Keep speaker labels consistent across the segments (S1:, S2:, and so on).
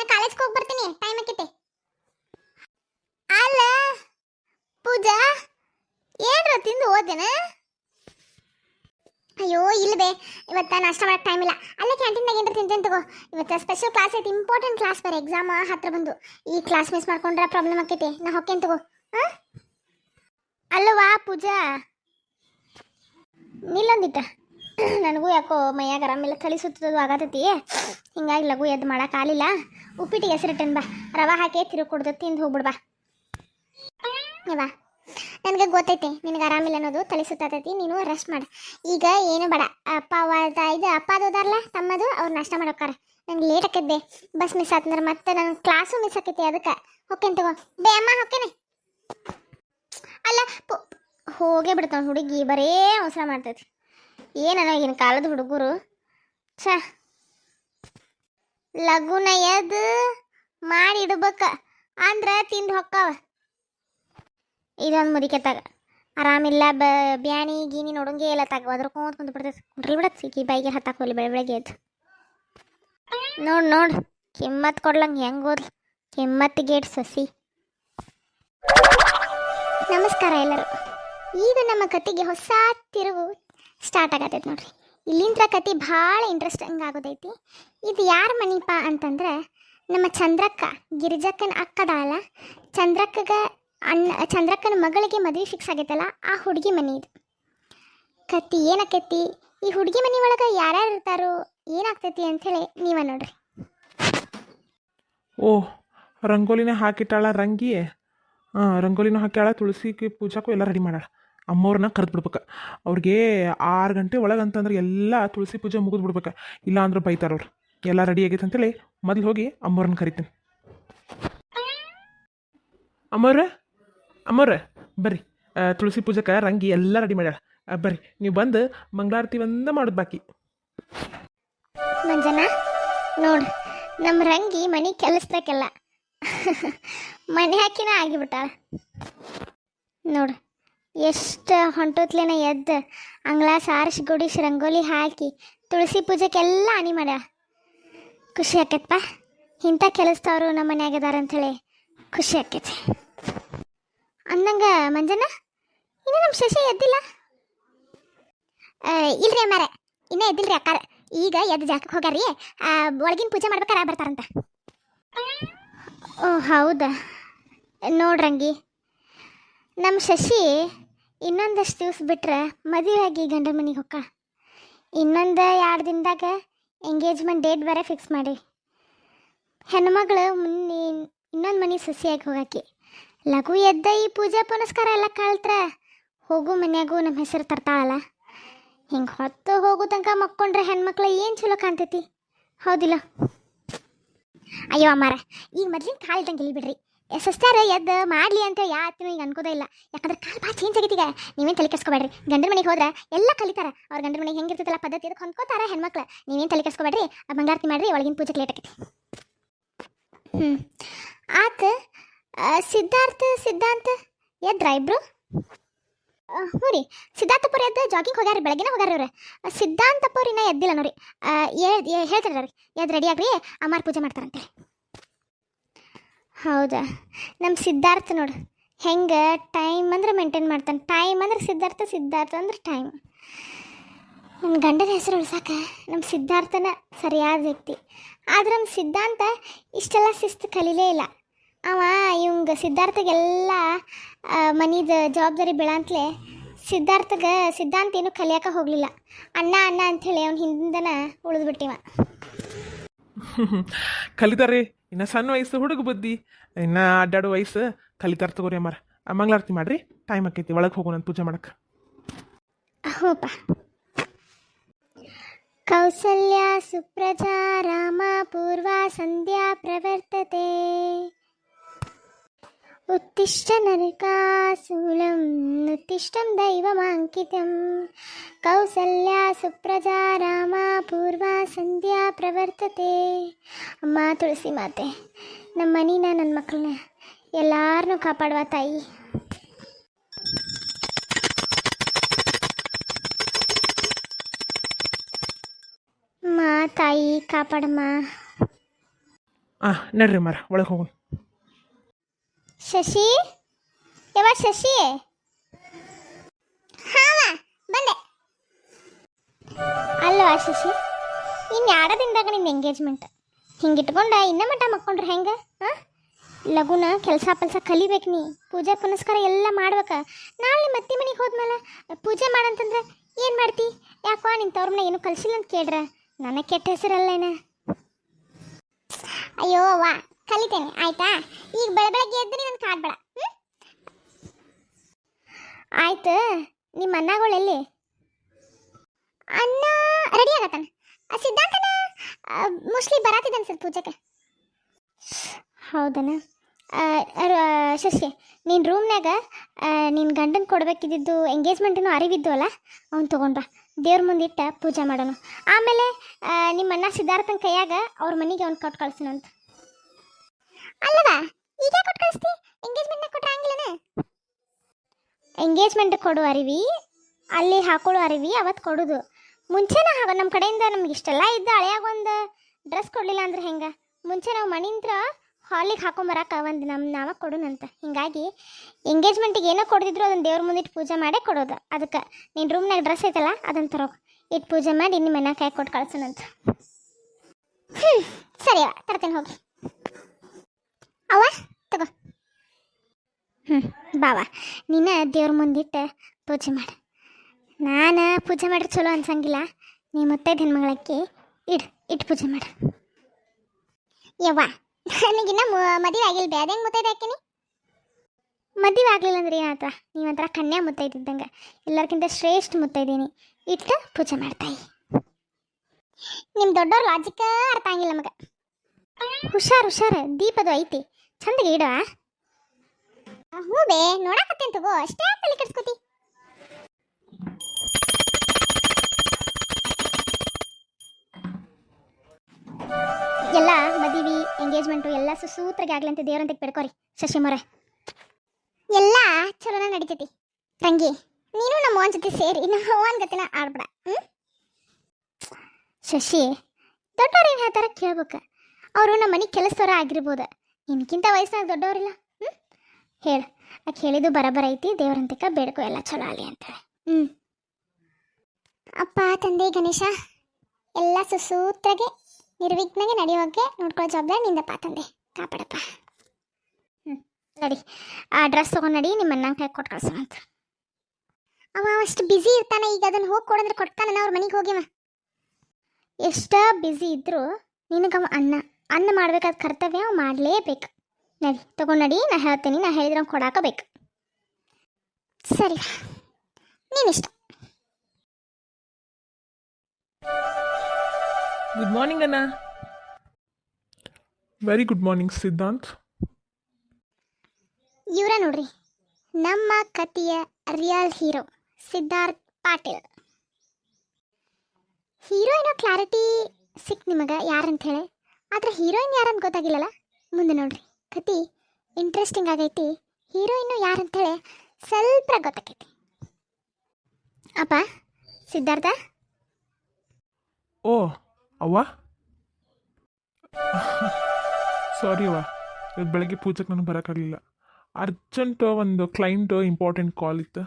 S1: ನಾ ಕಾಲೇಜ್ಗೆ ಹೋಗಿ ಬರ್ತೀನಿ. ಟೈಮ್ ಆಕೈತಿ. ಅಲ್ಲ, ಪೂಜಾ, ಏನ್ರ ತಿಂದು ಹೋದೇನ ಅಯ್ಯೋ ಇಲ್ಲದೆ ಇವತ್ತ ನಾಷ್ಟ ಮಾಡಕ್ಕೆ ಟೈಮ್ ಇಲ್ಲ. ಅಲ್ಲೇ ಕ್ಯಾಂಟೀನ್ದಾಗ ಏನಾರ ತಿಂತೇನೆ ತಗೋ. ಇವತ್ತು ಸ್ಪೆಷಲ್ ಕ್ಲಾಸ್ ಐತಿ ಇಂಪಾರ್ಟೆಂಟ್ ಕ್ಲಾಸ್ ಬೇರೆ. ಎಕ್ಸಾಮ್ ಹತ್ರ ಬಂದು. ಈ ಕ್ಲಾಸ್ ಮಿಸ್ ಮಾಡ್ಕೊಂಡ್ರೆ ಪ್ರಾಬ್ಲಮ್ ಆಕೈತಿ. ನಾ ಹೊಕ್ಕೇನು ತಗೋ. ಹಾಂ? ಅಲ್ಲವಾ ಪೂಜಾ. ನಿಲ್ಲೊಂದಿಟ್ಟ. ನನಗೂ ಯಾಕೋ ಮೈಯಾಗ ಆರಾಮಿಲ್ಲ ತಲೆ ಸುತ್ತದು ಆಗತೈತಿ. ಹಿಂಗಾಗಿ ಲಘು ಎದ್ದು ಮಾಡೋಕ್ಕಾಗಲಿಲ್ಲ ಉಪ್ಪಿಟ್ಟಿಗೆ ಹೆಸರಿಟ್ಟನ್ ಬಾ. ರವೆ ಹಾಕಿ ತಿರುಗಿ ಕುಡ್ದು ತಿಂದು ಹೋಗ್ಬಿಡ್ ಬಾ. ನನಗೆ ಗೊತ್ತೈತಿ, ನಿನಗೆ ಆರಾಮಿಲ್ಲ ಅನ್ನೋದು, ತಲೆ ಸುತ್ತಾತೈತಿ, ನೀನು ರೆಸ್ಟ್ ಮಾಡ. ಈಗ ಏನು ಬೇಡ. ಅಪ್ಪ ಇದು ಅಪ್ಪ ಅದು ಅದಾರಲ್ಲ ತಮ್ಮದು, ಅವ್ರು ನಾಷ್ಟ ಮಾಡೋಕ್ಕಾರ. ನಂಗೆ ಲೇಟ್ ಆಕೈತೆ ಬಸ್ ಮಿಸ್ ಆತಂದ್ರೆ ಮತ್ತೆ ನನ್ನ ಕ್ಲಾಸು ಮಿಸ್ ಆಕೈತಿ ಅದಕ್ಕೆ. ಹೊಕ್ಕೇನ್ ತಗೋ. ಬೇ ಅಮ್ಮ, ಹೊಕ್ಕೇನೆ. ಅಲ್ಲ ಹೋಗೇ ಬಿಡ್ತಾವ ಹುಡುಗಿ, ಬರೇ ಅವಸರ ಮಾಡ್ತೈತಿ. ಏನೋ ಈಗಿನ ಕಾಲದ ಹುಡುಗರು? ಛ. ಲಗುನ ಎದ್ದು ಮಾಡಿ ಇಡ್ಬೇಕ ಅಂದ್ರ ತಿಂದು ಹೊಕ್ಕಾವ. ಇದೊಂದು ತಗ ಆರಾಮಿಲ್ಲ, ಬ ಬ್ಯಾಣಿ ಗೀನಿ ನೋಡಂಗೆ ಇಲ್ಲ ತಾಗ ಕೂತ್ ಕುಂತು ಬಿಡ್ತೈತೆ. ಕುಂಡ್ರಿ ಬಿಡತ್ ಸಿಕ್ಕಿ ಬೈಗೆ ಹತ್ತಾಕ ಹೋಗ್ಲಿ ಬೆಳೆ ಬೆಳಗ್ಗೆ ಎದ್ದು. ನೋಡ್ ನೋಡ್. ಕಿಮ್ಮತ್ ಕೊಡ್ಲಂಗೆ ಹೆಂಗ್ ಹೋದ್ಲು ಕಿಮ್ಮತ್ ಗೇಟ್ ಸಸಿ. ನಮಸ್ಕಾರ ಎಲ್ಲರೂ. ಈಗ ನಮ್ಮ ಕತೆಗೆ ಹೊಸ ತಿರುವು. ಸ್ಟಾರ್ಟ್ ಆಗತೈತೆ ನೋಡ್ರಿ. ಇಲ್ಲಿಂದ ಕತೆ ಭಾಳ ಇಂಟ್ರೆಸ್ಟಿಂಗ್ ಆಗೋದೈತಿ. ಇದು ಯಾರ ಮನಿಪ ಅಂತಂದ್ರೆ, ನಮ್ಮ ಚಂದ್ರಕ್ಕ, ಗಿರಿಜಕ್ಕನ ಅಕ್ಕದಾಳ ಚಂದ್ರಕ್ಕಗ ಅಣ್ಣ, ಚಂದ್ರಕ್ಕನ ಮಗಳಿಗೆ ಮದುವೆ ಫಿಕ್ಸ್ ಆಗೈತಲ್ಲ, ಆ ಹುಡುಗಿ ಮನೆ ಇದು. ಕತ್ತಿ ಏನಕ್ಕೈತಿ ಈ ಹುಡುಗಿ ಮನೆ ಒಳಗೆ ಯಾರ್ಯಾರು ಇರ್ತಾರೋ, ಏನಾಗ್ತೈತಿ ಅಂಥೇಳಿ ನೀವ ನೋಡ್ರಿ.
S2: ಓಹ್ ರಂಗೋಲಿನ ಹಾಕಿಟ್ಟಾಳ ರಂಗಿ ಹಾಂ ರಂಗೋಲಿನ ಹಾಕ್ಯಾಳ, ತುಳಸಿಗೆ ಪೂಜಾಕು ಎಲ್ಲ ರೆಡಿ ಮಾಡಾಳ ಅಮ್ಮವ್ರನ್ನ ಕರೆದು ಬಿಡ್ಬೇಕು ಅವ್ರಿಗೆ ಆರು ಗಂಟೆ ಒಳಗೆ ಅಂತಂದ್ರೆ ಎಲ್ಲ ತುಳಸಿ ಪೂಜೆ ಮುಗಿದು ಬಿಡ್ಬೇಕು ಇಲ್ಲ ಅಂದ್ರೆ ಬೈತಾರ ಅವ್ರು. ಎಲ್ಲ ರೆಡಿ ಆಗೈತೆ ಅಂತೇಳಿ ಮೊದಲು ಹೋಗಿ ಅಮ್ಮವ್ರನ್ನ ಕರಿತೀನಿ. ಅಮ್ಮವ್ರ ಅಮ್ಮವ್ರ, ಬರ್ರಿ. ತುಳಸಿ ಪೂಜಕ್ಕೆ ರಂಗಿ ಎಲ್ಲ ರೆಡಿ ಮಾಡ್ಯಾಳ. ಬರ್ರಿ. ನೀವು ಬಂದು ಮಂಗಳಾರತಿ ಒಂದ ಮಾಡೋದು ಬಾಕಿ.
S1: ಮಂಜನ, ನೋಡು ನಮ್ಮ ರಂಗಿ ಮನೆ ಕೆಲಸದಕ್ಕೆಲ್ಲ ಮನೆ ಹಾಕಿನ ಆಗಿಬಿಟ್ಟಾಳ. ನೋಡು ಎಷ್ಟು ಹೊಂಟೋತ್ಲೇನ ಎದ್ದು. ಅಂಗಳ ಸಾರಿಸಿ ಗುಡಿಸಿ ರಂಗೋಲಿ ಹಾಕಿ ತುಳಸಿ ಪೂಜೆಗೆಲ್ಲ ಹಾನಿ ಮಾಡ ಖುಷಿ ಆಕೈತಪ್ಪ ಇಂಥ ಕೆಲಸದವರು ನಮ್ಮ ಮನ್ಯಾಗ ಅದಾರ ಅಂಥೇಳಿ ಖುಷಿ ಆಕೈತಿ. ಅಂದಂಗ ಮಂಜನ ಇನ್ನು ನಮ್ಮ ಶಶಿ ಎದ್ದಿಲ್ಲ? ಇಲ್ರಿ ಮಾರೆ ಇನ್ನೂ ಎದ್ದಿಲ್ರಿ ಅಕ್ಕ ಈಗ ಎದ್ದು ಜಾಕ ಹೋಗ್ಯಾರಿ ಒಳಗಿನ ಪೂಜೆ ಮಾಡ್ಬೇಕಾರೆ ಬರ್ತಾರಂತ. ಓ, ಹೌದಾ. ನೋಡ್ರಂಗಿ. ನಮ್ಮ ಶಶಿ ಇನ್ನೊಂದಷ್ಟು ದಿವ್ಸ ಬಿಟ್ರೆ ಆಗಿ ಗಂಡ ಮನೆಗೆ ಹೊಕ್ಕ ಇನ್ನೊಂದು ಎರಡು ದಿನದಾಗ ಎಂಗೇಜ್ಮೆಂಟ್ ಡೇಟ್ ಬೇರೆ ಫಿಕ್ಸ್ ಮಾಡಿ. ಹೆಣ್ಮಗಳು ಮುನ್ನಿ ಇನ್ನೊಂದು ಮನೆ ಸಸಿಯಾಗಿ ಹೋಗಾಕಿ. ಲಘು ಎದ್ದ ಈ ಪೂಜಾ ಪುನಸ್ಕಾರ ಎಲ್ಲ ಕಳ್ತ್ರ ಹೋಗು ಮನ್ಯಾಗೂ ನಮ್ಮ ಹೆಸರು ತರ್ತಾಳಲ್ಲ. ಹಿಂಗೆ ಹೊತ್ತು ಹೋಗೋ ತನಕ ಮಕ್ಕೊಂಡ್ರೆ ಹೆಣ್ಮಕ್ಳು ಏನು ಚಲೋ ಕಾಣ್ತೈತಿ? ಹೌದಿಲ್ಲ? ಅಯ್ಯೋ ಅಮ್ಮಾರ, ಈಗ ಮೊದ್ಲಿನ ಕಾಲ ಇದ್ದಂಗೆ ಇಲ್ಲಿ ಬಿಡ್ರಿ ಸಸ್ತಾರ ಎದ್ದು ಮಾಡಲಿ ಅಂತ ಯಾತನೂ ಈಗ ಅನ್ಕೋದೇ ಇಲ್ಲ. ಯಾಕಂದ್ರೆ ಕಾಲ್ ಭಾಳ ಚೇಂಜ್ ಆಗೈತಿ ಈಗ ನೀವೇನು ತಲೆ ಕೆಡ್ಸ್ಕೊಬೇಡ್ರಿ. ಗಂಡ್ರ ಮನೆಗೆ ಹೋದ್ರೆ ಎಲ್ಲ ಕಲಿತಾರ. ಅವ್ರ ಗಂಡನ ಮನೆಗೆ ಹೆಂಗಿರ್ತಿತ್ತಲ್ಲ ಪದ್ಧತಿ ಅದಕ್ಕೆ ಹೊಂದ್ಕೋತಾರ ಹೆಣ್ಮಕ್ಳು. ನೀವೇನು ತಲೆ ಕೆಡ್ಸ್ಕೊಬೇಡ್ರಿ. ಬಂಗಾರತಿ ಮಾಡ್ರಿ, ಒಳಗಿನ ಪೂಜೆ ಲೇಟ್ ಆಗೈತಿ ಆತ ಸಿದ್ಧಾರ್ಥ, ಸಿದ್ಧಾಂತ, ಎದ್ರ ಇಬ್ರು? ಹ್ಞೂ ರೀ ಸಿದ್ಧಾರ್ಥಪುರ ಎದ್ದು ಜಾಗಿಂಗ್ ಹೋಗ್ಯಾರ ಬೆಳಗಿನ ಹೋಗ್ಯಾರ ಇವ್ರು. ಸಿದ್ಧಾಂತಪುರ ಇನ್ನೂ ಎದ್ದಿಲ್ಲ ನೋಡಿ. ಹೇಳ್ತಾರೆ ರೀ ಎದ್ದು ರೆಡಿ ಆಗ್ರಿ ಅಮ್ಮಾರ್ ಪೂಜೆ ಮಾಡ್ತಾರಂತೆ ಹೌದಾ? ನಮ್ಮ ಸಿದ್ಧಾರ್ಥ ನೋಡು. ಹೆಂಗೆ ಟೈಮ್ ಅಂದ್ರೆ ಮೇಂಟೈನ್ ಮಾಡ್ತಾನೆ. ಟೈಮ್ ಅಂದ್ರೆ ಸಿದ್ಧಾರ್ಥ ಸಿದ್ಧಾರ್ಥ ಅಂದ್ರೆ ಟೈಮ್ ನನ್ನ ಗಂಡನ ಹೆಸರು ಉಳ್ಸಾಕ ನಮ್ಮ ಸಿದ್ಧಾರ್ಥನ ಸರಿಯಾದ ವ್ಯಕ್ತಿ. ಆದ್ರೆ ನಮ್ಮ ಸಿದ್ಧಾಂತ ಇಷ್ಟೆಲ್ಲ ಶಿಸ್ತು ಕಲೀಲೇ ಇಲ್ಲ. ಅವ ಇವಂಗೆ ಸಿದ್ಧಾರ್ಥಗೆಲ್ಲ ಮನಿದ ಜವಾಬ್ದಾರಿ ಬೀಳಂತಲೇ ಸಿದ್ಧಾರ್ಥಗ ಸಿದ್ಧಾಂತ ಏನು ಕಲಿಯಾಕ ಹೋಗಲಿಲ್ಲ. ಅಣ್ಣ ಅಣ್ಣ ಅಂಥೇಳಿ ಅವ್ನ ಹಿಂದನ ಉಳಿದ್ಬಿಟ್ಟಿವ.
S2: ಕಲಿತಾರೆ ಇನ್ನು ಸಣ್ಣ ವಯಸ್ಸು ಹುಡುಗ ಬುದ್ಧಿ, ಇನ್ನು ಅಡ್ಡಾಡೋ ವಯಸ್ಸು ಕಲಿತಾರ ತಗೋರಿ ಅಮ್ಮಾರ. ಮಂಗಳಾರತಿ ಮಾಡ್ರಿ ಟೈಮ್ ಆಕೈತಿ, ಒಳಗೆ ಹೋಗೋಣ ಪೂಜೆ ಮಾಡಕ್ಕೆ
S1: ಹೋಪ ಕೌಸಲ್ಯ ಸುಪ್ರಜಾ ರಾಮ ಪೂರ್ವ ಸಂಧ್ಯಾ ಪ್ರವರ್ತತೆ. ಉತ್ತಿಷ್ಟ ನರಕಾಸೂಲಂ ಉತ್ತಿಷ್ಟಂ ದೈವಮಾಂಕಿತಂ ಕೌಸಲ್ಯ ಸುಪ್ರಜಾ ರಾಮ ಪೂರ್ವ ಸಂಧ್ಯಾ ಪ್ರವರ್ತತೆ ಅಮ್ಮ ತುಳಸಿ ಮಾತೆ ನಮ್ಮ ಮನಿನ ನನ್ನ ಮಕ್ಕಳನ್ನ ಎಲ್ಲಾರನ್ನೂ ಕಾಪಾಡುವ ತಾಯಿ. ಮಾ ತಾಯಿ, ಕಾಪಾಡಮ್ಮ.
S2: ಹಾಂ ನಡ್ರಿ ಮರ ಒಳಗೆ ಹೋಗೋಣ.
S1: ಶಶಿ? ಯಾವ ಶಶಿ? ಹಾವ, ಬಂದೆ. ಅಲ್ವಾ ಶಶಿ? ಇನ್ನು ಯಾರ ದಿನದಾಗ ನಿನ್ನ ಎಂಗೇಜ್ಮೆಂಟ್ ಹಿಂಗಿಟ್ಕೊಂಡ ಇನ್ನ ಮಟ್ಟ ಮಕ್ಕೊಂಡ್ರೆ ಹೆಂಗೆ? ಹಾಂ ಲಗುನ, ಕೆಲಸ ಪಲ್ಸ ಕಲಿಬೇಕು ನೀ. ಪೂಜೆ, ಪುನಸ್ಕಾರ ಎಲ್ಲ ಮಾಡ್ಬೇಕು. ನಾಳೆ ಮತ್ತೆ ಮನೆಗೆ ಹೋದ್ಮೇಲೆ ಪೂಜೆ ಮಾಡಂತಂದ್ರೆ ಏನು ಮಾಡ್ತಿ? ಯಾಕೋ ನಿನ್ನ ತವ್ರ ಮನೆ ಏನು ಕಲಿಸಿಲ್ಲ ಅಂತ ಕೇಳ್ರ ನನಗೆ ಕೆಟ್ಟ ಹೆಸರಲ್ಲೇನ? ಅಯ್ಯೋ ವಾ ಕಲಿತೇನೆ, ಆಯ್ತಾ? ಈಗ ಬೆಳ ಬೆಳಗ್ಗೆ ಎದ್ದು ನೀನು ಕಾಡ್ಬೇಡ ಆಯ್ತು, ನಿಮ್ಮ ಅನ್ನಗಳು ಎಲ್ಲಿ? ಅನ್ನ ರೆಡಿ ಆಗತ್ತಾನ? ಸಿದ್ಧಾಂತನ ಮೋಸ್ಟ್ಲಿ ಬರಾತಿದ್ದ ಸರ್ ಪೂಜೆಗೆ. ಹೌದನ? ಶಶಿ ನಿನ್ನ ರೂಮ್ನಾಗ ನಿನ್ನ ಗಂಡನ ಕೊಡ್ಬೇಕಿದ್ದು ಎಂಗೇಜ್ಮೆಂಟನ್ನು ಅರಿವಿದ್ದು ಅಲ್ಲ? ಅವ್ನು ತೊಗೊಂಡ್ ಬಾ, ದೇವ್ರ ಮುಂದಿಟ್ಟ ಪೂಜೆ ಮಾಡೋಣ ಆಮೇಲೆ ನಿಮ್ಮ ಅಣ್ಣ ಸಿದ್ಧಾರ್ಥನ ಕೈಯಾಗ ಅವ್ರ ಮನೆಗೆ ಅವ್ನು ಕೊಟ್ಟು ಕಳ್ಸಿನಂತ. ಅಲ್ಲವಾ? ಈಗ ಕೊಟ್ಟು ಕಳಿಸ್ತಿ? ಎಂಗೇಜ್ಮೆಂಟ್ ಕೊಟ್ರೆ ಎಂಗೇಜ್ಮೆಂಟ್ ಕೊಡು ಅರಿವಿ. ಅಲ್ಲಿ ಹಾಕೊಳ್ಳೋ ಅರಿವಿ ಅವತ್ತು ಕೊಡೋದು. ಮುಂಚೆನೇ ಹಾಗೋ ನಮ್ಮ ಕಡೆಯಿಂದ ನಮ್ಗೆ ಇಷ್ಟೆಲ್ಲ ಇದ್ದ ಹಳೆಯಾಗ ಒಂದು ಡ್ರೆಸ್ ಕೊಡಲಿಲ್ಲ ಅಂದ್ರೆ ಹೆಂಗೆ? ಮುಂಚೆ ನಾವು ಮಣಿಂತ್ರ ಹಾಲಿಗೆ ಹಾಕೊಂಬರಕ್ಕೆ ಒಂದು ನಮ್ಮ ನಾವ ಕೊಡೋಣಂತ ಹಿಂಗಾಗಿ ಎಂಗೇಜ್ಮೆಂಟಿಗೆ ಏನೋ ಕೊಡ್ದಿದ್ರು ಅದನ್ನು ದೇವ್ರ ಮುಂದಿಟ್ಟು ಪೂಜೆ ಮಾಡೇ ಕೊಡೋದು. ಅದಕ್ಕೆ ನಿನ್ನ ರೂಮ್ನಾಗ ಡ್ರೆಸ್ ಐತಲ್ಲ ಅದನ್ನು ತರೋ ಇಟ್ಟು ಪೂಜೆ ಮಾಡಿ ನಿಮ್ಮ ಮನೆ ಕೈ ಕೊಟ್ಟು ಕಳ್ಸೋಣಂತ ಹ್ಞೂ ಸರಿ ತರ್ತೇನೆ ಹೋಗಿ. ಅವ ತಗೋ. ಹ್ಞೂ ಬಾವಾ ನಿನ್ನ ದೇವ್ರ ಮುಂದಿಟ್ಟು ಪೂಜೆ ಮಾಡು. ನಾನು ಪೂಜೆ ಮಾಡ್ರೆ ಚಲೋ ಅನ್ಸಂಗಿಲ್ಲ. ನೀ ಮುತ್ತೈದು ಹೆಣ್ಮಗಳಕ್ಕಿ ಇಡು ಇಟ್ಟು ಪೂಜೆ ಮಾಡು. ಯವ್ವ, ನನಗಿನ್ನ ಮದುವೆ ಆಗಿಲ್ಲ ಬೇ. ಹೆಂಗೆ ಮುತ್ತೈದು ಹಾಕಿನಿ ಮದುವೆ ಆಗಲಿಲ್ಲ ಅಂದ್ರೆ ಏನಾಯ್ತ ನೀವಂತರ ಕನ್ಯಾ ಮುತ್ತೈದಿದ್ದಂಗೆ ಎಲ್ಲರಿಗಿಂತ ಶ್ರೇಷ್ಠ ಮುತ್ತೈದೀನಿ ಇಟ್ಟು ಪೂಜೆ ಮಾಡ್ತಾಯಿ. ನಿಮ್ಮ ದೊಡ್ಡವ್ರ ಲಾಜಿಕ್ಕ ಅರ್ಥ ಆಗಿಲ್ಲ ನಮಗೆ. ಹುಷಾರ್, ಹುಷಾರು. ದೀಪದ ಐತಿ. ಚಂದಗೆ ಇಡುವ ಹ್ಞೂ ಬೇ ನೋಡಕತ್ತೇನ್ ತಗೋ, ಅಷ್ಟೇ ತಲೆ ಕೆಡ್ಸ್ಕೊತಿ. ಎಲ್ಲ ಮದುವೆ ಎಂಗೇಜ್ಮೆಂಟು ಎಲ್ಲ ಸುಸೂತ್ರಾಗಿ ಆಗ್ಲಿ ಅಂತ ದೇವ್ರಂತ ಬೇಡ್ಕೋರಿ ಶಶಿ ಮೊರೆ ಎಲ್ಲ ಚಲೋನ ನಡೀತೈತಿ. ತಂಗಿ, ನೀನು ನಮ್ಮ ಅವನ ಜೊತೆ ಸೇರಿ, ನಮ್ಮ ಅವನ ಗತಿನ ಆಡ್ಬೇಡ ಹ್ಞೂ ಶಶಿ, ದೊಡ್ಡವ್ರು ಏನು ಹೇಳ್ತಾರ ಕೇಳ್ಬೇಕು. ಅವರು ನಮ್ಮ ಮನೆ ಕೆಲಸದವ್ರ ಆಗಿರ್ಬೋದು. ನಿನ್ಕಿಂತ ವಯಸ್ಸಿನಾಗ ದೊಡ್ಡವರಿಲ್ಲ. ಹ್ಞೂ ಹೇಳು. ಆ ಹೇಳಿದ್ದು ಬರಬರ ಐತಿ ದೇವ್ರಂತಿಕ ಬೇಡ್ಕೊ, ಎಲ್ಲ ಚಲೋ ಆಗಲಿ ಅಂತೇಳಿ ಹ್ಞೂ ಅಪ್ಪ, ತಂದೆ, ಗಣೇಶ, ಎಲ್ಲ ಸುಸೂತ್ರಾಗೆ, ನಿರ್ವಿಘ್ನಾಗೆ ನಡೆಯುವಾಗೆ ನೋಡ್ಕೊಳ್ಳೋ ಜವಾಬ್ದಾರಿ ನಿಂದಪ್ಪ ತಂದೆ. ಕಾಪಾಡಪ್ಪ. ಹ್ಞೂ ನಡಿ. ಆ ಡ್ರೆಸ್ ತೊಗೊಂಡು ನಡಿ ನಿಮ್ಮ ಅಣ್ಣನ ಕೈ ಕೊಟ್ಟು ಕಳ್ಸೋಣಂತ ಅವ ಅಷ್ಟು ಬ್ಯುಸಿ ಇರ್ತಾನೆ, ಈಗ ಅದನ್ನು ಹೋಗಿ ಕೊಡಂದ್ರೆ ಕೊಡ್ತಾನೆ ಅವ್ರ ಮನೆಗೆ ಹೋಗಿವ ಎಷ್ಟ ಬ್ಯುಸಿ ಇದ್ದರೂ ನಿನಗವ ಅಣ್ಣ. ಅನ್ನ ಮಾಡಬೇಕಾದ ಕರ್ತವ್ಯ ಮಾಡಲೇಬೇಕು. ನಡಿ ತಗೊಂಡು ನಡಿ ನಾ ಹೇಳ್ತೀನಿ ನಾ ಹೇಳಿದ್ರೆ ಕೊಡಾಕಬೇಕು. ಸರಿ ನೀನಿಷ್ಟ.
S2: ಗುಡ್ ಮಾರ್ನಿಂಗ್ ಅಣ್ಣ. ವೆರಿ ಗುಡ್ ಮಾರ್ನಿಂಗ್ ಸಿದ್ಧಾಂತ್
S1: ಇವರ ನೋಡ್ರಿ ನಮ್ಮ ಕತೆಯ real hero Siddharth Patil. Hero ಏನೋ ಕ್ಲಾರಿಟಿ ಸಿಕ್ ನಿಮಗೆ ಯಾರಂತ ಹೇಳಿ ಆದ್ರೆ ಹೀರೋಯಿನ್ ಯಾರಂತ ಗೊತ್ತಾಗಿಲ್ಲಲ್ಲ? ಮುಂದೆ ನೋಡ್ರಿ. ಕತಿ ಇಂಟ್ರೆಸ್ಟಿಂಗ್ ಆಗೈತಿ. ಹೀರೋಯಿನ್ನು ಯಾರಂತೇಳಿ ಸ್ವಲ್ಪ ಗೊತ್ತಾಗೈತಿ ಅಪ್ಪ ಸಿದ್ಧಾರ್ಥ?
S2: ಓ ಅವ್ವ? ಸಾರಿ ಅವ್ವ. ಇವತ್ತು ಬೆಳಗ್ಗೆ ಪೂಜೆಗೆ ನನಗೆ ಬರೋಕ್ಕಾಗಲಿಲ್ಲ ಅರ್ಜೆಂಟು ಒಂದು ಕ್ಲೈಂಟ್ ಇಂಪಾರ್ಟೆಂಟ್ ಕಾಲ್ ಇತ್ತು.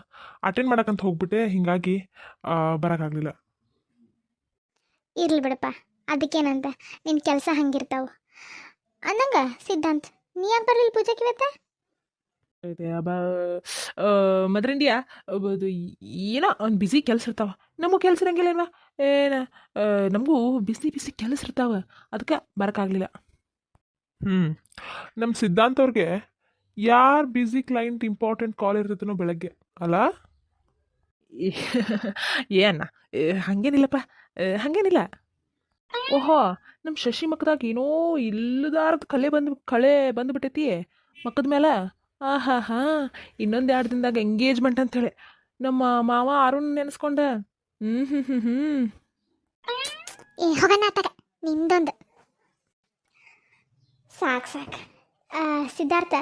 S2: ಅಟೆಂಡ್ ಮಾಡೋಕ್ಕಂತ ಹೋಗ್ಬಿಟ್ಟೆ. ಹೀಗಾಗಿ ಬರೋಕ್ಕಾಗಲಿಲ್ಲ
S1: ಇರಲಿ ಬಿಡಪ್ಪ. ಅದಕ್ಕೇನಂತ? ನಿನ್ನ ಕೆಲಸ ಹಂಗಿರ್ತಾವೆ. ಅಂದಂಗ ಸಿದ್ಧಾಂತ್ ನೀ ಯಾಕೆ ಬರಲಿಲ್ಲ ಪೂಜೆಗೆ ಇವತ್ತೆ?
S2: ಮದ್ರಿಂಡಿಯಾ ಅದು ಏನೋ ಒಂದು ಬಿಸಿ ಕೆಲಸ ಇರ್ತಾವ. ನಮಗೂ ಕೆಲಸ ಇರಂಗಿಲ್ಲ ಏನ ನಮಗೂ ಬಿಸಿ ಬಿಸಿ ಕೆಲಸ ಇರ್ತಾವ. ಅದಕ್ಕೆ ಬರೋಕ್ಕಾಗಲಿಲ್ಲ ಹ್ಞೂ ನಮ್ಮ ಸಿದ್ಧಾಂತ ಅವ್ರಿಗೆ ಯಾರು ಬ್ಯುಸಿ ಕ್ಲೈಂಟ್ ಇಂಪಾರ್ಟೆಂಟ್ ಕಾಲ್ ಇರ್ತೈತನೋ ಬೆಳಗ್ಗೆ. ಅಲ್ಲ ಏನ ಹಾಗೇನಿಲ್ಲಪ್ಪ. ಹಾಗೇನಿಲ್ಲ. ಓಹೋ ನಮ್ಮ ಶಶಿ ಮಕ್ಕದಾಗ ಏನೋ ಇಲ್ಲದಾರದ ಕಲೆ ಬಂದು, ಕಳೆ ಬಂದುಬಿಟ್ಟೈತಿ. ಮಕ್ಕದ ಮೇಲೆ ಆ ಹಾ ಹಾ ಇನ್ನೊಂದು ಎರಡು ದಿನದಾಗ ಎಂಗೇಜ್ಮೆಂಟ್ ಅಂತೇಳಿ ನಮ್ಮ ಮಾವ ಅರುಣ್ ನೆನೆಸ್ಕೊಂಡ. ಹ್ಞೂ ಹ್ಞೂ ಹ್ಞೂ ಹ್ಞೂ
S1: ಏ ನಿಂದೊಂದು. ಸಾಕು ಸಾಕು. ಸಿದ್ಧಾರ್ಥ,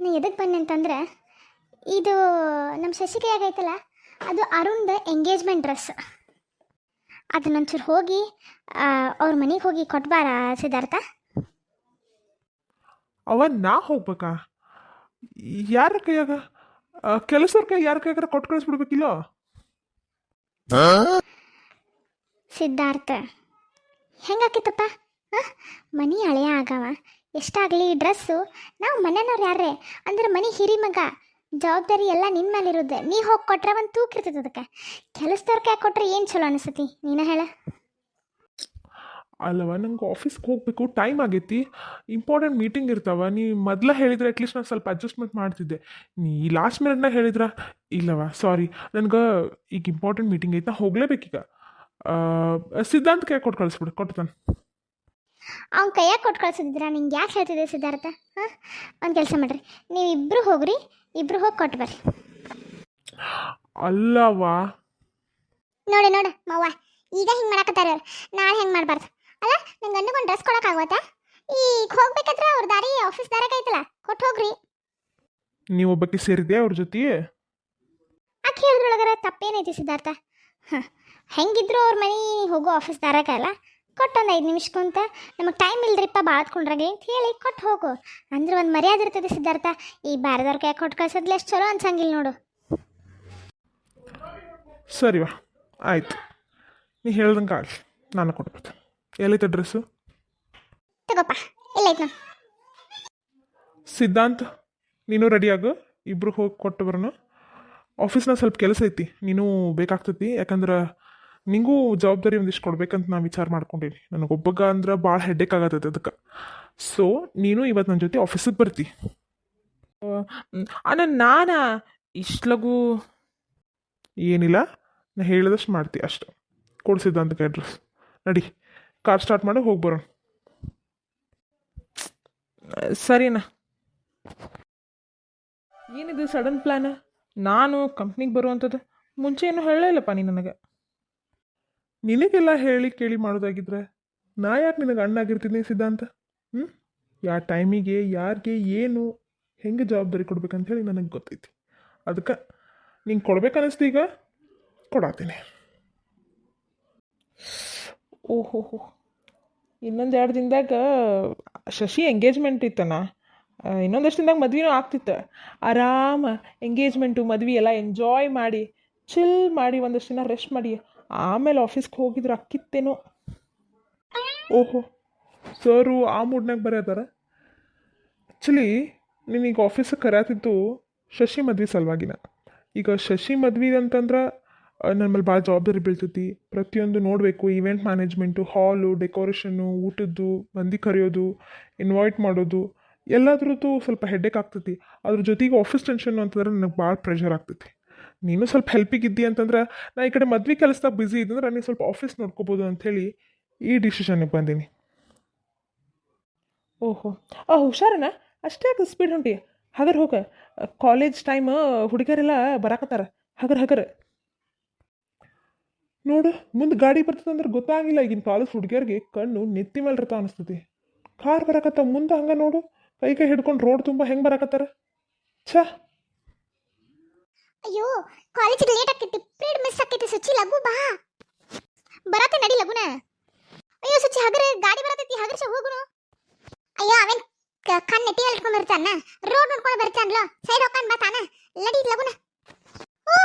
S1: ನೀ ಎದಕ್ಕೆ ಬನ್ನಿ ಅಂತಂದ್ರೆ, ಇದು ನಮ್ಮ ಶಶಿಕೆ ಆಗೈತಲ್ಲ ಅದು ಅರುಣ್ದು ಎಂಗೇಜ್ಮೆಂಟ್ ಡ್ರೆಸ್ ಅದನ್ನೊಂಚೂರು ಹೋಗಿ ಅವ್ರ ಮನೆಗೆ ಹೋಗಿ ಕೊಟ್ಬಾರ ಸಿದ್ಧಾರ್ಥ?
S2: ಅವ ನಾ ಹೋಗ್ಬೇಕಾ? ಯಾರ ಕೈಯಾಗ? ಕೆಲಸದ ಕೈ ಯಾರ ಕೈಯಾಗ ಕೊಟ್ಟು ಕಳಿಸ್ಬಿಡ್ಬೇಕಿಲ್ಲ?
S1: ಸಿದ್ಧಾರ್ಥ ಹೆಂಗಾಕಿತ್ತಪ್ಪ? ಮನಿ ಹಳೆಯ ಆಗವ. ಎಷ್ಟಾಗಲಿ ಡ್ರೆಸ್ಸು? ನಾವು ಮನೆಯವ್ರು ಯಾರೇ ಅಂದ್ರೆ ಮನೆ ಹಿರಿ ಮಗ ಜವಾಬ್ದಾರಿ ಎಲ್ಲ ನಿನ್ನ ಮೇಲಿರುತ್ತೆ ನೀ ಹೋಗಿ ಕೊಟ್ರೆ ಒಂದು ತೂಕ ಇರ್ತೈತೆ ಅದಕ್ಕೆ. ಕೆಲಸದವ್ರ ಕೈ ಕೊಟ್ರೆ ಏನು ಚಲೋ ಅನಿಸ್ತತಿ ನೀನ ಹೇಳ.
S2: ಅಲ್ಲವ ನಂಗೆ ಆಫೀಸ್ಗೆ ಹೋಗ್ಬೇಕು. ಟೈಮ್ ಆಗೈತಿ. ಇಂಪಾರ್ಟೆಂಟ್ ಮೀಟಿಂಗ್ ಇರ್ತಾವ. ನೀ ಮೊದಲ ಹೇಳಿದ್ರೆ ಅಟ್ಲೀಸ್ಟ್ ನಾನು ಸ್ವಲ್ಪ ಅಡ್ಜಸ್ಟ್ಮೆಂಟ್ ಮಾಡ್ತಿದ್ದೆ. ನೀ ಲಾಸ್ಟ್ ಮಿನಿಟ್ನ ಹೇಳಿದ್ರ? ಇಲ್ಲವ ಸಾರಿ ನನಗೆ ಈಗ ಇಂಪಾರ್ಟೆಂಟ್ ಮೀಟಿಂಗ್ ಐತೆ ನಾ ಹೋಗ್ಲೇಬೇಕೀಗ. ಸಿದ್ಧಾಂತ ಕೈ ಕೊಟ್ಟು ಕಳಿಸ್ಬಿಡು ಕೊಡ್ತಾನೆ
S1: ಅವ್ನ ಕೈಯಾಗ ಕೊಟ್ಟು ಕಳ್ಸಿದ್ರ ನಿಂಗೆ ಯಾಕೆ ಹೇಳ್ತಿದ್ದೆ ಸಿದ್ಧಾರ್ಥ? ಹಾಂ? ಒಂದು ಕೆಲಸ ಮಾಡ್ರಿ. ನೀವಿಬ್ಬರು ಹೋಗ್ರಿ. ಇಬ್ಬರು ಹೋಗಿ ಕೊಟ್ಟು ಬರ್ರಿ.
S2: ಅಲ್ಲವಾ
S1: ನೋಡಿ ನೋಡು ಮವ್ವ. ಈಗ ಹಿಂಗೆ ಮಾಡಕತ್ತಾರ ನಾಳೆ ಹೆಂಗೆ ಮಾಡಬಾರ್ದು? ಅಲ್ಲ ನಂಗೆ ಗಂಡಗೊಂದು ಡ್ರೆಸ್ ಕೊಡೋಕ್ಕಾಗತ್ತಾ ಈಗ ಹೋಗ್ಬೇಕಾದ್ರೆ ಅವ್ರ ದಾರಿ ಆಫೀಸ್ ದಾರಾಗ ಐತಲ್ಲ ಕೊಟ್ಟು ಹೋಗ್ರಿ.
S2: ನೀವು ಒಬ್ಬಕ್ಕೆ ಸೇರಿದೆ ಅವ್ರ ಜೊತೆ?
S1: ಆಕೆ ಹೇಳಿದ್ರೊಳಗರ ತಪ್ಪೇನೈತಿ ಸಿದ್ಧಾರ್ಥ? ಹಾಂ ಹೆಂಗಿದ್ರು ಅವ್ರ ಮನೆ ಹೋಗೋ ಆಫೀಸ್ ದಾರಾಗ ಅಲ್ಲ ಕೊಟ್ಟೊಂದು ಐದು ನಿಮಿಷಕ್ಕಂತ ನಮಗೆ ಟೈಮ್ ಇಲ್ಲರಿಪ್ಪ ಬಾಳ್ಕೊಂಡ್ರಾಗೆ ಅಂತ ಹೇಳಿ ಕೊಟ್ಟು ಹೋಗು. ಅಂದ್ರೆ ಒಂದು ಮರ್ಯಾದೆ ಇರ್ತದೆ ಸಿದ್ಧಾರ್ಥ. ಈ ಬಾರದವ್ರ ಕೈ ಕೊಟ್ಟು ಕಳ್ಸೋದ್ಲೆ ಎಷ್ಟು ಚಲೋ ಅನ್ಸಂಗಿಲ್ಲ ನೋಡು.
S2: ಸರಿ ಸರಿವಾ ಆಯ್ತು. ನೀ ಹೇಳ್ದಂಗೆ ಆಗಲಿ ನಾನು ಕೊಟ್ಬಿಡ್ತೇನೆ ಎಲ್ಲಿತ್ತು ಡ್ರೆಸ್ಸು
S1: ತಗೋಪ್ಪ ಇಲ್ಲ
S2: ಸಿದ್ಧಾಂತ್ ನೀನು ರೆಡಿಯಾಗು ಇಬ್ರು ಹೋಗಿ ಕೊಟ್ಟು ಬರೋಣ. ಆಫೀಸ್ನಾಗ ಸ್ವಲ್ಪ ಕೆಲಸ ಐತಿ ನೀನು ಬೇಕಾಗ್ತೈತಿ ಯಾಕಂದ್ರೆ ನಿಂಗೂ ಜವಾಬ್ದಾರಿ ಒಂದಿಷ್ಟು ಕೊಡ್ಬೇಕಂತ ನಾನು ವಿಚಾರ ಮಾಡ್ಕೊಂಡೀನಿ ನನಗೊಬ್ಬಗ ಅಂದ್ರೆ ಭಾಳ ಹೆಡ್ಡೇಕ್ ಆಗತ್ತೈತೆ ಅದಕ್ಕೆ. ಸೊ ನೀನು ಇವತ್ತು ನನ್ನ ಜೊತೆ ಆಫೀಸಿಗೆ ಬರ್ತಿ. ಅಣ್ಣ ನಾನ? ಇಷ್ಟು ಲಗು? ಏನಿಲ್ಲ ನಾ ಹೇಳಿದಷ್ಟು ಮಾಡ್ತಿ ಅಷ್ಟು. ಕೊಡಿಸಿದ್ದ ಅಂತ ಅಡ್ರೆಸ್ ನಡಿ ಕಾರ್ ಸ್ಟಾರ್ಟ್ ಮಾಡಿ ಹೋಗಿ ಬರೋಣ. ಸರಿನಾ ಏನಿದು ಸಡನ್ ಪ್ಲ್ಯಾನ್ ನಾನು ಕಂಪ್ನಿಗೆ ಬರುವಂಥದ್ದು ಮುಂಚೆ ಏನು ಹೇಳಲಿಲ್ಲಪ್ಪ ನೀ ನನಗೆ. ನಿನಗೆಲ್ಲ ಹೇಳಿ ಕೇಳಿ ಮಾಡೋದಾಗಿದ್ರೆ ನಾ ಯಾಕೆ ನಿನಗೆ ಅಣ್ಣಾಗಿರ್ತೀನಿ ಸಿದ್ಧಾಂತ? ಹ್ಞೂ ಯಾವ ಟೈಮಿಗೆ, ಯಾರಿಗೆ, ಏನು, ಹೆಂಗೆ ಜವಾಬ್ದಾರಿ ಕೊಡ್ಬೇಕಂತ ಹೇಳಿ ನನಗೆ ಗೊತ್ತೈತಿ. ಅದಕ್ಕೆ ನಿಂಗೆ ಕೊಡ್ಬೇಕನ್ನಿಸ್ತು ಈಗ? ಕೊಡಾತೀನಿ. ಓಹೋ ಹೋ ಇನ್ನೊಂದು ಎರಡು ದಿನದಾಗ ಶಶಿ ಎಂಗೇಜ್ಮೆಂಟ್ ಇತ್ತನ ಇನ್ನೊಂದಷ್ಟು ದಿನದಾಗ ಮದ್ವೆನೂ ಆಗ್ತಿತ್ತು. ಆರಾಮ ಎಂಗೇಜ್ಮೆಂಟು ಮದ್ವೆ ಎಲ್ಲ ಎಂಜಾಯ್ ಮಾಡಿ ಚಿಲ್ ಮಾಡಿ ಒಂದಷ್ಟು ದಿನ ರೆಸ್ಟ್ ಮಾಡಿ. ಆಮೇಲೆ ಆಫೀಸ್ಗೆ ಹೋಗಿದ್ರೆ ಅಕ್ಕಿತ್ತೇನೋ ಓಹೋ ಸರು ಆ ಮೂಡ್ನಾಗ ಬರೆಯದಾರ ಆ್ಯಕ್ಚುಲಿ ನೀನೀಗ ಆಫೀಸಿಗೆ ಕರೆಯತ್ತಿದ್ದು ಶಶಿ ಮದ್ವೆ ಸಲುವಾಗಿನ. ಈಗ ಶಶಿ ಮದ್ವೆ ಅಂತಂದ್ರೆ ನನ್ನ ಮೇಲೆ ಭಾಳ ಜವಾಬ್ದಾರಿ ಬೀಳ್ತೈತಿ. ಪ್ರತಿಯೊಂದು ನೋಡಬೇಕು ಈವೆಂಟ್ ಮ್ಯಾನೇಜ್ಮೆಂಟು ಹಾಲು ಡೆಕೋರೇಷನ್ನು ಊಟದ್ದು, ಮಂದಿ ಕರೆಯೋದು ಇನ್ವೈಟ್ ಮಾಡೋದು, ಎಲ್ಲದ್ರದ್ದು ಸ್ವಲ್ಪ ಹೆಡ್ಡೇಕ್ ಆಗ್ತೈತಿ. ಅದ್ರ ಜೊತೆಗೆ ಆಫೀಸ್ ಟೆನ್ಷನ್ ಅಂತಂದ್ರೆ ನನಗೆ ಭಾಳ ಪ್ರೆಷರ್ ಆಗ್ತೈತಿ. ನೀನು ಸ್ವಲ್ಪ ಹೆಲ್ಪಿಗೆ ಇದ್ದಿ ಅಂತಂದ್ರೆ ನಾ ಈ ಕಡೆ ಮದ್ವೆ ಕೆಲಸದಾಗ ಬ್ಯುಸಿ ಇದ್ದಂದ್ರೆ ನೀನು ಸ್ವಲ್ಪ ಆಫೀಸ್ ನೋಡ್ಕೋಬೋದು ಅಂಥೇಳಿ ಈ ಡಿಸಿಷನ್ಗೆ ಬಂದೀನಿ. ಓಹೋ. ಆ ಹುಷಾರನ? ಅಷ್ಟೇ ಸ್ಪೀಡ್ ಹೊಂಟಿ ಹಗರ್ ಹೋಗ. ಕಾಲೇಜ್ ಟೈಮ್ ಹುಡುಗರೆಲ್ಲ ಬರಾಕತ್ತಾರ. ಹಗರ್ ಹಗರ್. ನೋಡು ಮುಂದೆ ಗಾಡಿ ಬರ್ತದಂದ್ರೆ ಗೊತ್ತಾಗಿಲ್ಲ ಈಗಿನ ಕಾಲೇಜ್ ಹುಡುಗಿಯರಿಗೆ ಕಣ್ಣು ನೆತ್ತಿ ಮೇಲೆ ಇರ್ತಾವ ಅನಿಸ್ತತಿ. ಕಾರ್ ಬರಾಕತ್ತ ಮುಂದೆ ಹಂಗೆ ನೋಡು. ಕೈ ಕೈ ಹಿಡ್ಕೊಂಡು ರೋಡ್ ತುಂಬ ಹೆಂಗೆ ಬರಾಕತ್ತಾರ. ಛ!
S1: ಅಯ್ಯೋ ಕಾಲೇಜಿಗೆ ಲೇಟ್ ಆಕೈತಿ ಪೀರಿಯಡ್ ಮಿಸ್ ಆಕೈತಿ ಸುಚಿ ಲಘು ಬಾ ಬರತ್ತೆ ನಡಿ ಲಗುನ ಅಯ್ಯೋ ಸುಚಿ ಹಗರ ಗಾಡಿ ಬರತೈತಿ ಹಗರ್ಸ ಹೋಗುನು ಅಯ್ಯೋ ಅವೇನ್ ಕ- ಕಣ್ ನೆಟ್ಟಿ ಇಟ್ಕೊಂಡ್ ಬರ್ತಾನ ರೋಡ್ ನೋಡ್ಕೊಂಡು ಬರ್ತಾನಲ್ಲ ಸೈಡ್ ಹೋಗ್ಕೊಂಡ್ ಬಾ ತಾನ ನಡಿ ಲಗುನ ಓ